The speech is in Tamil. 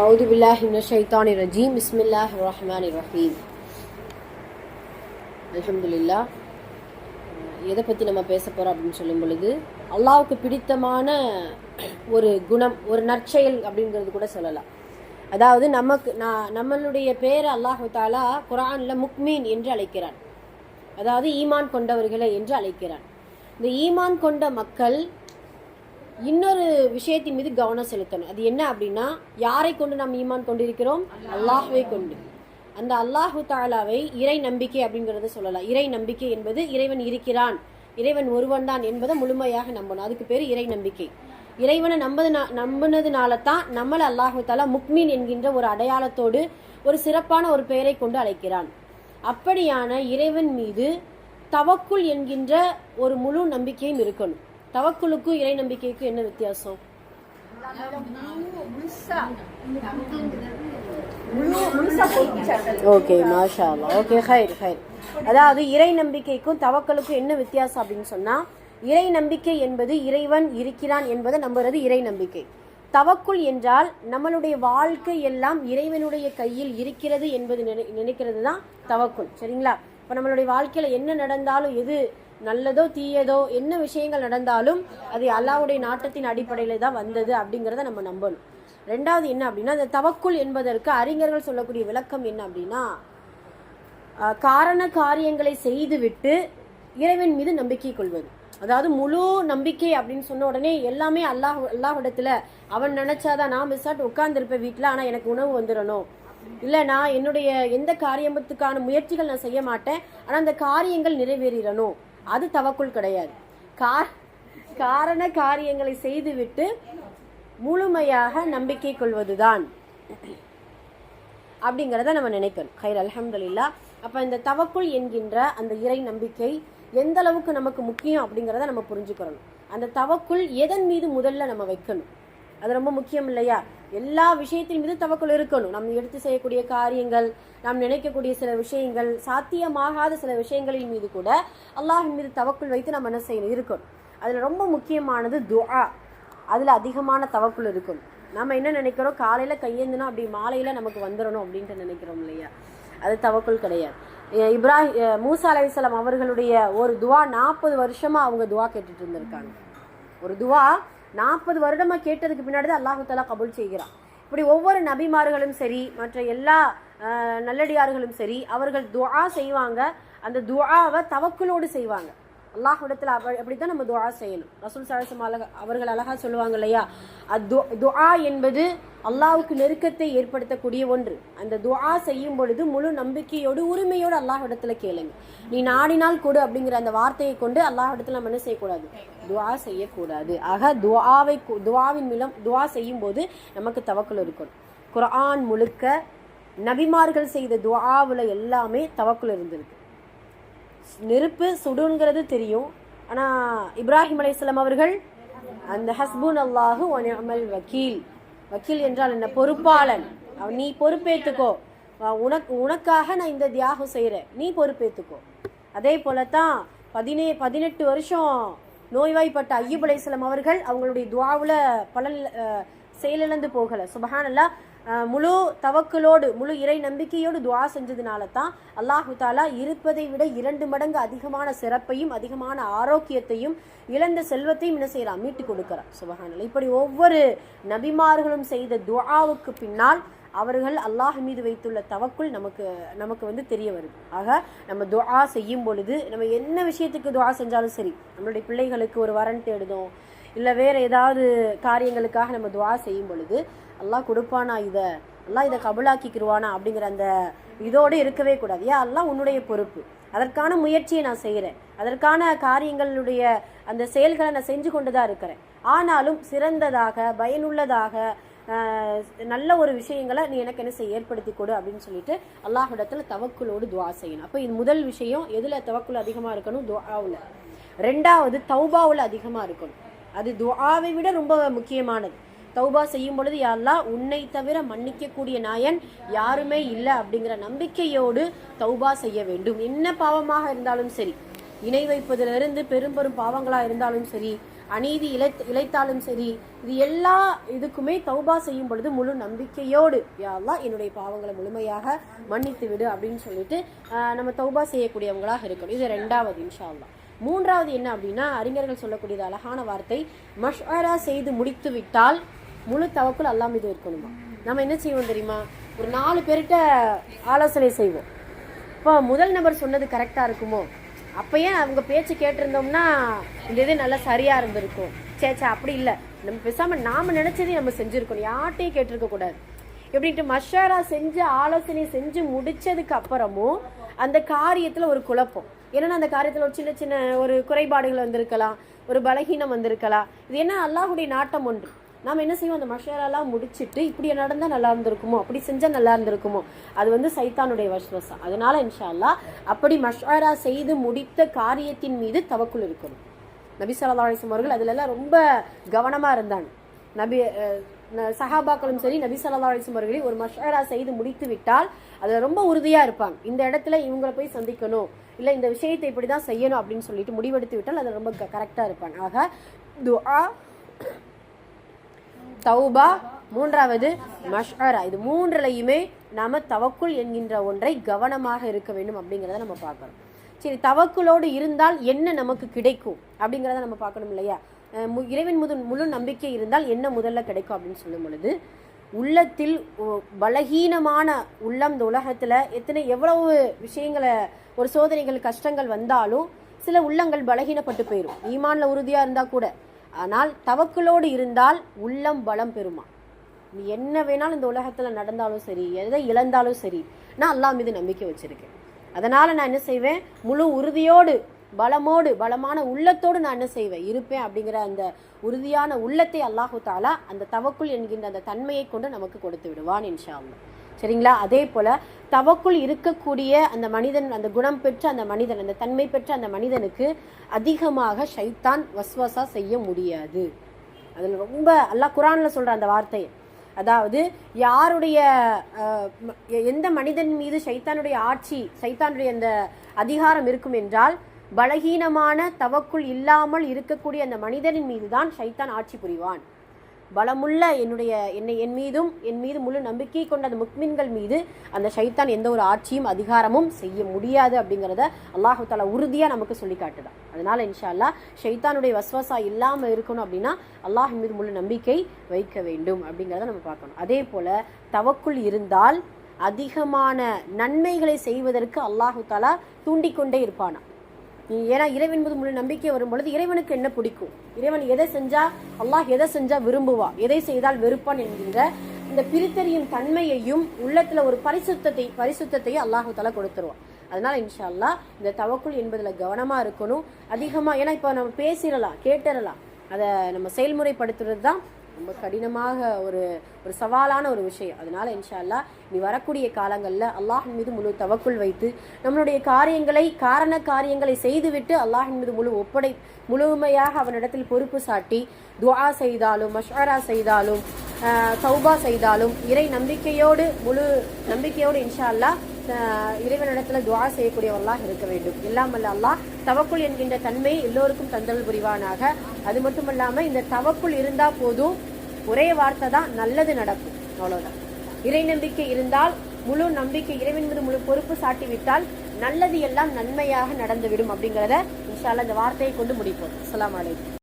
அவுது பில்லாஹிம் ஷைத்தான் ரஜீம் இஸ்மில்லாஹ் ரஹ்மான் ரஹீம் அலமதுல்லா எதை பற்றி நம்ம பேச போகிறோம் அப்படின்னு சொல்லும் பொழுது அல்லாவுக்கு பிடித்தமான ஒரு குணம் ஒரு நற்செயல் அப்படிங்கிறது கூட சொல்லலாம். அதாவது நமக்கு நான் நம்மளுடைய பேர் அல்லாஹு தாலா குரானில் முக்மீன் என்று அழைக்கிறான். அதாவது ஈமான் கொண்டவர்களை என்று அழைக்கிறான். இந்த ஈமான் கொண்ட மக்கள் இன்னொரு விஷயத்தின் மீது கவனம் செலுத்தணும். அது என்ன அப்படின்னா யாரை கொண்டு நாம் ஈமான் கொண்டிருக்கிறோம்? அல்லாஹுவை கொண்டு. அந்த அல்லாஹு தாலாவை இறை நம்பிக்கை அப்படிங்கிறத சொல்லலாம். இறை நம்பிக்கை என்பது இறைவன் இருக்கிறான். இறைவன் ஒருவன் தான் என்பதை முழுமையாக நம்பணும். அதுக்கு பேர் இறை நம்பிக்கை. இறைவனை நம்பது நம்பினதுனால தான் நம்மளை அல்லாஹு தாலா முக்மீன் என்கின்ற ஒரு அடையாளத்தோடு ஒரு சிறப்பான ஒரு பெயரை கொண்டு அழைக்கிறான். அப்படியான இறைவன் மீது தவக்குள் என்கின்ற ஒரு முழு நம்பிக்கையும் இருக்கணும். தவக்குழுக்கும் இறை நம்பிக்கைக்கும் என்ன வித்தியாசம்? ஓகே மாஷா ஓகே ஹைர் ஹைர் அதாவது இறை நம்பிக்கைக்கும் தவக்கலுக்கும் என்ன வித்தியாசம் அப்படின்னு சொன்னா இறை நம்பிக்கை என்பது இறைவன் இருக்கிறான் என்பதை நம்புறது இறை நம்பிக்கை. தவக்குள் என்றால் நம்மளுடைய வாழ்க்கை எல்லாம் இறைவனுடைய கையில் இருக்கிறது என்பது நினை நினைக்கிறது தான் தவக்குள். சரிங்களா? இப்போ நம்மளுடைய வாழ்க்கையில என்ன நடந்தாலும் எது நல்லதோ தீயதோ என்ன விஷயங்கள் நடந்தாலும் அது அல்லாவுடைய நாட்டத்தின் அடிப்படையில் தான் வந்தது அப்படிங்கிறத நம்ம நம்பணும். ரெண்டாவது என்ன அப்படின்னா அந்த தவக்குள் என்பதற்கு அறிஞர்கள் சொல்லக்கூடிய விளக்கம் என்ன அப்படின்னா காரண காரியங்களை செய்துவிட்டு இறைவன் மீது நம்பிக்கை கொள்வது. அதாவது முழு நம்பிக்கை அப்படின்னு சொன்ன உடனே எல்லாமே அல்லாஹ் அல்லாஹ்விடத்துல அவன் நினைச்சாதான் நான் மிஸ் ஆட்டு உட்கார்ந்துருப்பேன் வீட்டில் ஆனால் எனக்கு உணவு வந்துடணும். இல்லை நான் என்னுடைய எந்த காரியத்துக்கான முயற்சிகள் நான் செய்ய மாட்டேன் ஆனால் அந்த காரியங்கள் நிறைவேறிடணும். அது தவக்குள் கிடையாது. கார் காரண காரியங்களை செய்துவிட்டு முழுமையாக நம்பிக்கை கொள்வதுதான். அப்படிங்கிறத நம்ம நினைக்கணும். ஹைர் அல்ஹம்துலில்லா. அப்போ இந்த தவக்குள் என்கின்ற அந்த இறை நம்பிக்கை எந்த அளவுக்கு நமக்கு முக்கியம் அப்படிங்கிறத நம்ம புரிஞ்சுக்கிறணும் அந்த தவக்குள் எதன் மீது முதல்ல நம்ம வைக்கணும்? அது ரொம்ப முக்கியம் இல்லையா? எல்லா விஷயத்தின் மீது தவக்குள் இருக்கணும். நம்ம எடுத்து செய்யக்கூடிய காரியங்கள் நாம் நினைக்கக்கூடிய சில விஷயங்கள் சாத்தியமாகாத சில விஷயங்களின் மீது கூட அல்லாஹின் மீது தவக்குள் வைத்து நம்ம என்ன செய்யணும்? இருக்கணும். அதில் ரொம்ப முக்கியமானது துஆ. அதில் அதிகமான தவக்குள் இருக்கும். நம்ம என்ன நினைக்கிறோம்? காலையில் கையேந்தினா அப்படி மாலையில் நமக்கு வந்துடணும் அப்படின்ட்டு நினைக்கிறோம் இல்லையா? அது தவக்குள் கிடையாது. இப்ராஹி இப்ராஹிம் மூசா அலைஹிஸ்ஸலாம் அவர்களுடைய ஒரு துவா நாற்பது வருஷமாக அவங்க துவா கேட்டுட்டு இருந்திருக்காங்க. ஒரு துவா நாற்பது வருடமாக கேட்டதுக்கு பின்னாடி தான் அல்லாஹு தாலா கபூல் செய்கிறான். இப்படி ஒவ்வொரு நபிமார்களும் சரி மற்ற எல்லா நல்லடியார்களும் சரி அவர்கள் துஆ செய்வாங்க. அந்த துஆவை தவக்குலோடு செய்வாங்க. அல்லாஹ்விடத்தில் அவ அப்படித்தான் நம்ம துவா செய்யணும். ரசூல் சாரசம் அழக அவர்கள் அழகாக சொல்லுவாங்க இல்லையா? அது துவா என்பது அல்லாவுக்கு நெருக்கத்தை ஏற்படுத்தக்கூடிய ஒன்று. அந்த துவா செய்யும் பொழுது முழு நம்பிக்கையோடு உரிமையோடு அல்லாஹ்விடத்துல கேளுங்க. நீ நாடினால் கொடு அப்படிங்கிற அந்த வார்த்தையை கொண்டு அல்லாஹ்விடத்துல நம்ம என்ன செய்யக்கூடாது? துவா செய்யக்கூடாது. ஆக துவாவை கு- மூலம் துவா செய்யும் போது நமக்கு தவக்கல் இருக்கணும். குரான் முழுக்க நபிமார்கள் செய்த துவாவில் எல்லாமே தவக்குள் இருந்திருக்கு. நெருப்பு சுடுங்கிறது தெரியும். ஆனால் இப்ராஹிம் அலைஹிஸ்ஸலாம் அவர்கள் அந்த ஹஸ்பூன் அல்லாஹு அமல் வக்கீல். வக்கீல் என்றால் என்ன? பொறுப்பாளன். அவன் நீ பொறுப்பேற்றுக்கோ உனக்கு உனக்காக நான் இந்த தியாகம் செய்கிறேன் நீ பொறுப்பேற்றுக்கோ அதே போல தான் பதினே பதினெட்டு வருஷம் நோய்வாய்ப்பட்ட ஐயப் அலைஹிஸ்ஸலாம் அவர்கள் அவங்களுடைய துவாவில் பலன் செயலிழந்து போகலை. சுபஹானல்லா முழு தவக்கலோடு முழு இறை நம்பிக்கையோடு துவா செஞ்சதுனால தான் அல்லாஹு தாலா இருப்பதை விட இரண்டு மடங்கு அதிகமான சிறப்பையும் அதிகமான ஆரோக்கியத்தையும் இழந்த செல்வத்தையும் என்ன செய்கிறான் மீட்டு கொடுக்கிறான். சுபஹானல்லா. இப்படி ஒவ்வொரு நபிமார்களும் செய்த துவாவுக்கு பின்னால் அவர்கள் அல்லாஹ் மீது வைத்துள்ள தவக்குள் நமக்கு நமக்கு வந்து தெரிய வருது. ஆக நம்ம துவா செய்யும் பொழுது நம்ம என்ன விஷயத்துக்கு துவா செஞ்சாலும் சரி நம்மளுடைய பிள்ளைகளுக்கு ஒரு வரன் தேடுதோம் இல்லை வேறு ஏதாவது காரியங்களுக்காக நம்ம துவா செய்யும் பொழுது எல்லாம் கொடுப்பானா இதை? எல்லாம் இதை கபுளாக்கிக்கிருவானா அப்படிங்கிற அந்த இதோடு இருக்கவே கூடாது. ஏன் எல்லாம் உன்னுடைய பொறுப்பு. அதற்கான முயற்சியை நான் செய்கிறேன் அதற்கான காரியங்களுடைய அந்த செயல்களை நான் செஞ்சு கொண்டு தான் இருக்கிறேன். ஆனாலும் சிறந்ததாக பயனுள்ளதாக நல்ல ஒரு விஷயங்களை நீ எனக்கு என்ன செய்ய ஏற்படுத்தி கொடு அப்படின்னு சொல்லிட்டு அல்லாஹிடத்தில் தவக்குலோடு துவா செய்யணும். அப்போ இது முதல் விஷயம். எதில் தவக்குள் அதிகமாக இருக்கணும்? துவாவில். ரெண்டாவது தௌபாவில் அதிகமாக இருக்கணும். அது துஆவை விட ரொம்ப முக்கியமானது. தௌபா செய்யும் பொழுது யாரெல்லாம் உன்னை தவிர மன்னிக்கக்கூடிய நாயன் யாருமே இல்லை அப்படிங்கிற நம்பிக்கையோடு தௌபா செய்ய வேண்டும். என்ன பாவமாக இருந்தாலும் சரி இணை வைப்பதிலிருந்து பெரும் பெரும் பாவங்களாக இருந்தாலும் சரி அநீதி இழை இழைத்தாலும் சரி இது எல்லா இதுக்குமே தௌபா செய்யும் பொழுது முழு நம்பிக்கையோடு யாரெல்லாம் என்னுடைய பாவங்களை முழுமையாக மன்னித்து விடு அப்படின்னு சொல்லிட்டு நம்ம தௌபா செய்யக்கூடியவங்களாக இருக்கணும். இது ரெண்டாவது இன்ஷா அல்லா மூன்றாவது என்ன அப்படின்னா அறிஞர்கள் சொல்லக்கூடியது அழகான வார்த்தை மஷ்வரா செய்து முடித்து விட்டால் முழு தவக்குள் அல்லாஹ் மீது இருக்கணுமா நம்ம என்ன செய்வோம் தெரியுமா? ஒரு நாலு பேர்கிட்ட ஆலோசனை செய்வோம். இப்போ முதல் நபர் சொன்னது கரெக்டாக இருக்குமோ? அப்பயே அவங்க பேச்சு கேட்டிருந்தோம்னா இந்த இது நல்லா சரியாக இருந்திருக்கும். சே சே அப்படி இல்லை. நம்ம பேசாமல் நாம் நினச்சதையும் நம்ம செஞ்சுருக்கணும். யார்ட்டையும் கேட்டிருக்க கூடாது. எப்படின்ட்டு மஷாரா செஞ்சு ஆலோசனை செஞ்சு முடித்ததுக்கு அப்புறமும் அந்த காரியத்தில் ஒரு குழப்பம். ஏன்னா அந்த காரியத்தில் ஒரு சின்ன சின்ன ஒரு குறைபாடுகள் வந்திருக்கலாம் ஒரு பலகீனம் வந்திருக்கலாம். இது என்ன அல்லாஹுடைய நாட்டம் ஒன்று நாம் என்ன செய்வோம்? அந்த மஷாரெல்லாம் முடிச்சிட்டு இப்படி நடந்தால் நல்லா இருந்திருக்குமோ? அப்படி செஞ்சால் நல்லா இருந்திருக்குமோ? அது வந்து சைத்தானுடைய வசுவசம் அதனால இன்ஷா அல்லாஹ் அப்படி மஷாரா செய்து முடித்த காரியத்தின் மீது தவக்குள் இருக்கணும். நபி ஸல்லல்லாஹு அலைஹி அவர்கள் அதுலெல்லாம் ரொம்ப கவனமாக இருந்தாங்க. நபி சஹாபாக்களும் சரி நபி சல்லா அலிஸ்லம் அவர்களை ஒரு மஷாரா செய்து முடித்து விட்டால் அதில் ரொம்ப உறுதியாக இருப்பாங்க. இந்த இடத்துல இவங்களை போய் சந்திக்கணும் இல்லை இந்த விஷயத்தை இப்படி தான் செய்யணும் அப்படின்னு சொல்லிட்டு முடிவெடுத்து விட்டால் அதில் ரொம்ப கரெக்டாக இருப்பாங்க. ஆக துஆ தௌபா மூன்றாவது மஷ்ஹரா. இது மூன்றுலையுமே நாம தவக்குள் என்கின்ற ஒன்றை கவனமாக இருக்க வேண்டும் அப்படிங்கிறத நம்ம பார்க்கணும் சரி தவக்குலோடு இருந்தால் என்ன நமக்கு கிடைக்கும் அப்படிங்கிறத நம்ம பார்க்கணும் இல்லையா? இறைவன் முது முழு நம்பிக்கை இருந்தால் என்ன முதல்ல கிடைக்கும் அப்படின்னு சொல்லும் பொழுது உள்ளத்தில் பலகீனமான உள்ளம் இந்த உலகத்தில் எத்தனை எவ்வளவு விஷயங்களை ஒரு சோதனைகள் கஷ்டங்கள் வந்தாலும் சில உள்ளங்கள் பலகீனப்பட்டு போயிடும் ஈமான்ல உறுதியாக இருந்தால் கூட. ஆனால் தவக்களோடு இருந்தால் உள்ளம் பலம் பெறுமா? நீ என்ன வேணாலும் இந்த உலகத்தில் நடந்தாலும் சரி எதை இழந்தாலும் சரி நான் அல்லா மீது நம்பிக்கை வச்சுருக்கேன். அதனால் நான் என்ன செய்வேன்? முழு உறுதியோடு பலமோடு பலமான உள்ளத்தோடு நான் என்ன செய்வேன்? இருப்பேன் அப்படிங்கிற அந்த உறுதியான உள்ளத்தை அல்லாஹு தாலா அந்த தவக்குள் என்கின்ற அந்த தன்மையை கொண்டு நமக்கு கொடுத்து விடுவான் இன்ஷா சரிங்களா? அதே போல தவக்குள் இருக்கக்கூடிய அந்த மனிதன் அந்த குணம் பெற்ற அந்த மனிதன் அந்த தன்மை பெற்ற அந்த மனிதனுக்கு அதிகமாக ஷைத்தான் வஸ்வசா செய்ய முடியாது. அதில் ரொம்ப அல்லாஹ் குரான்ல சொல்கிற அந்த வார்த்தையை. அதாவது யாருடைய எந்த மனிதன் மீது சைத்தானுடைய ஆட்சி சைத்தானுடைய அந்த அதிகாரம் இருக்கும் என்றால் பலகீனமான தவக்குள் இல்லாமல் இருக்கக்கூடிய அந்த மனிதனின் மீது தான் சைத்தான் ஆட்சி புரிவான். பலமுள்ள என்னுடைய என்னை என் மீதும் என் மீது முழு நம்பிக்கை கொண்ட அந்த முக்மின்கள் மீது அந்த ஷைத்தான் எந்த ஒரு ஆட்சியும் அதிகாரமும் செய்ய முடியாது அப்படிங்கிறத அல்லாஹு தாலா உறுதியாக நமக்கு சொல்லி காட்டுதான். அதனால் இன்ஷா ஷைத்தானுடைய வஸ்வசா இல்லாமல் இருக்கணும் அப்படின்னா அல்லாஹ் மீது முழு நம்பிக்கை வைக்க வேண்டும் அப்படிங்கிறத நம்ம பார்க்கணும். அதே போல் தவக்குள் இருந்தால் அதிகமான நன்மைகளை செய்வதற்கு அல்லாஹு தாலா தூண்டிக்கொண்டே இருப்பானா ஏன்னா இறைவன் மீது முழு நம்பிக்கை வரும் பொழுது இறைவனுக்கு என்ன பிடிக்கும்? இறைவன் எதை செஞ்சா அல்லாஹ் எதை செஞ்சா விரும்புவா? எதை செய்தால் வெறுப்பான் என்கின்ற இந்த பிரித்தறியும் தன்மையையும் உள்ளத்துல ஒரு பரிசுத்தத்தை பரிசுத்தத்தையும் அல்லாஹு தலா கொடுத்துருவான். அதனால இன்ஷா அல்லாஹ் இந்த தவக்குள் என்பதுல கவனமா இருக்கணும். அதிகமா ஏன்னா இப்போ நம்ம பேசிடலாம் கேட்டுறலாம் அதை நம்ம செயல்முறைப்படுத்துறது தான் ரொம்ப கடினமாக ஒரு ஒரு சவாலான ஒரு விஷயம். அதனால இன்ஷால்லா நீ வரக்கூடிய காலங்களில் அல்லாஹின் மீது முழு தவக்குள் வைத்து நம்மளுடைய காரியங்களை காரண காரியங்களை செய்துவிட்டு அல்லாஹின் மீது முழு ஒப்படை முழுமையாக அவனிடத்தில் பொறுப்பு சாட்டி துவா செய்தாலும் மஷ்வரா செய்தாலும் சௌபா செய்தாலும் இறை நம்பிக்கையோடு முழு நம்பிக்கையோடு இன்ஷா அல்லாஹ் ஆஹ், துவா செய்யக்கூடியவர்களாக இருக்க வேண்டும். இல்லாமல் அல்லாஹ் தவக்குள் என்கின்ற தன்மை எல்லோருக்கும் தந்தல் புரிவானாக. அது மட்டுமல்லாம இந்த தவக்குள் இருந்தால் போதும் ஒரே வார்த்தை தான் நல்லது நடக்கும். அவ்வளோதான் இறை நம்பிக்கை இருந்தால் முழு நம்பிக்கை இறைவன் மீது முழு பொறுப்பு சாட்டி விட்டால் நல்லது எல்லாம் நன்மையாக நடந்துவிடும் அப்படிங்கிறத இன்ஷால்ல இந்த வார்த்தையை கொண்டு முடிப்போம். அலாம் அலைக்கும்.